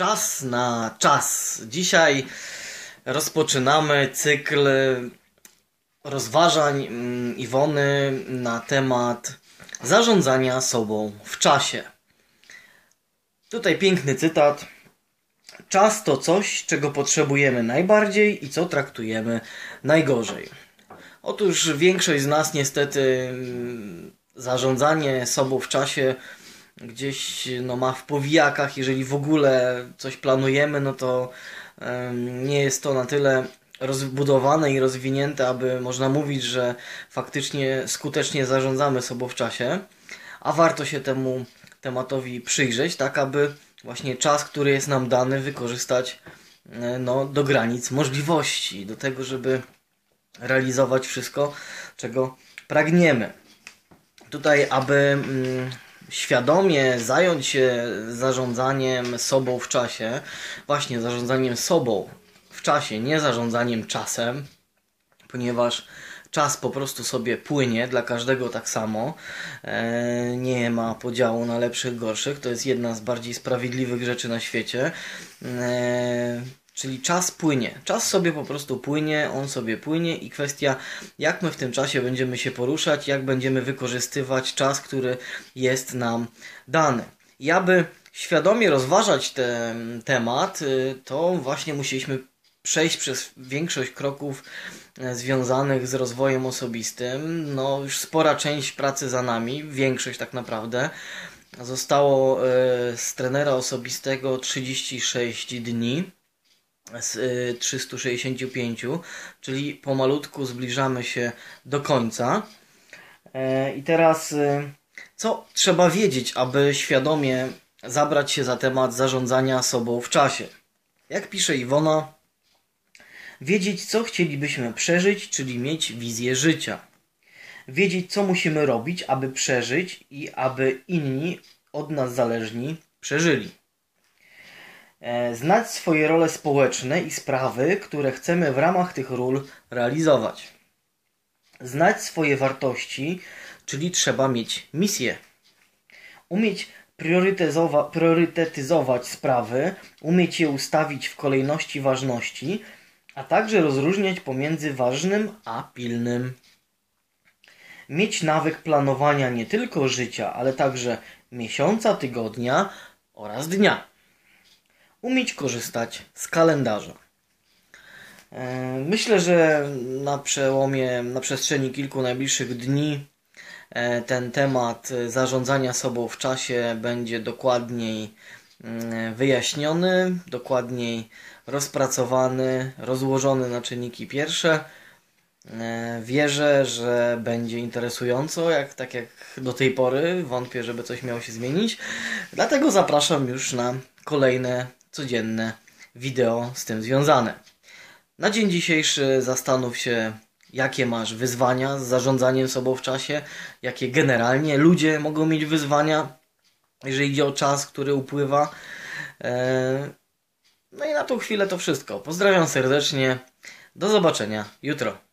Czas na czas. Dzisiaj rozpoczynamy cykl rozważań mm, Iwony na temat zarządzania sobą w czasie. Tutaj piękny cytat. Czas to coś, czego potrzebujemy najbardziej i co traktujemy najgorzej. Otóż większość z nas niestety mm, zarządzanie sobą w czasie gdzieś no, ma w powijakach, jeżeli w ogóle coś planujemy, no to nie jest to na tyle rozbudowane i rozwinięte, aby można mówić, że faktycznie skutecznie zarządzamy sobą w czasie, a warto się temu tematowi przyjrzeć, tak aby właśnie czas, który jest nam dany, wykorzystać e, no, do granic możliwości, do tego, żeby realizować wszystko, czego pragniemy. Tutaj, aby mm, świadomie zająć się zarządzaniem sobą w czasie, właśnie zarządzaniem sobą w czasie, nie zarządzaniem czasem, ponieważ czas po prostu sobie płynie dla każdego tak samo. E, nie ma podziału na lepszych, gorszych. To jest jedna z bardziej sprawiedliwych rzeczy na świecie. Czyli czas płynie. Czas sobie po prostu płynie, on sobie płynie i kwestia, jak my w tym czasie będziemy się poruszać, jak będziemy wykorzystywać czas, który jest nam dany. I aby świadomie rozważać ten temat, y, to właśnie musieliśmy przejść przez większość kroków e, związanych z rozwojem osobistym. No, już spora część pracy za nami, większość tak naprawdę. Zostało e, z trenera osobistego 36 dni z 365, y, czyli pomalutku zbliżamy się do końca. E, I teraz, y, co trzeba wiedzieć, aby świadomie zabrać się za temat zarządzania sobą w czasie? Jak pisze Iwona, wiedzieć, co chcielibyśmy przeżyć, czyli mieć wizję życia. Wiedzieć, co musimy robić, aby przeżyć i aby inni od nas zależni przeżyli. E, znać swoje role społeczne i sprawy, które chcemy w ramach tych ról realizować. Znać swoje wartości, czyli trzeba mieć misję. Umieć priorytetyzować sprawy, umieć je ustawić w kolejności ważności, a także rozróżniać pomiędzy ważnym a pilnym. Mieć nawyk planowania nie tylko życia, ale także miesiąca, tygodnia oraz dnia umieć korzystać z kalendarza. E, myślę, że na przełomie, na przestrzeni kilku najbliższych dni e, ten temat zarządzania sobą w czasie będzie dokładniej mm, wyjaśniony, dokładniej rozpracowany, rozłożony na czynniki pierwsze. E, wierzę, że będzie interesująco, jak, tak jak do tej pory. Wątpię, żeby coś miało się zmienić. Dlatego zapraszam już na kolejne codzienne wideo z tym związane. Na dzień dzisiejszy zastanów się, jakie masz wyzwania z zarządzaniem sobą w czasie, jakie generalnie ludzie mogą mieć wyzwania, jeżeli idzie o czas, który upływa. E, no i na tą chwilę to wszystko. Pozdrawiam serdecznie. Do zobaczenia jutro.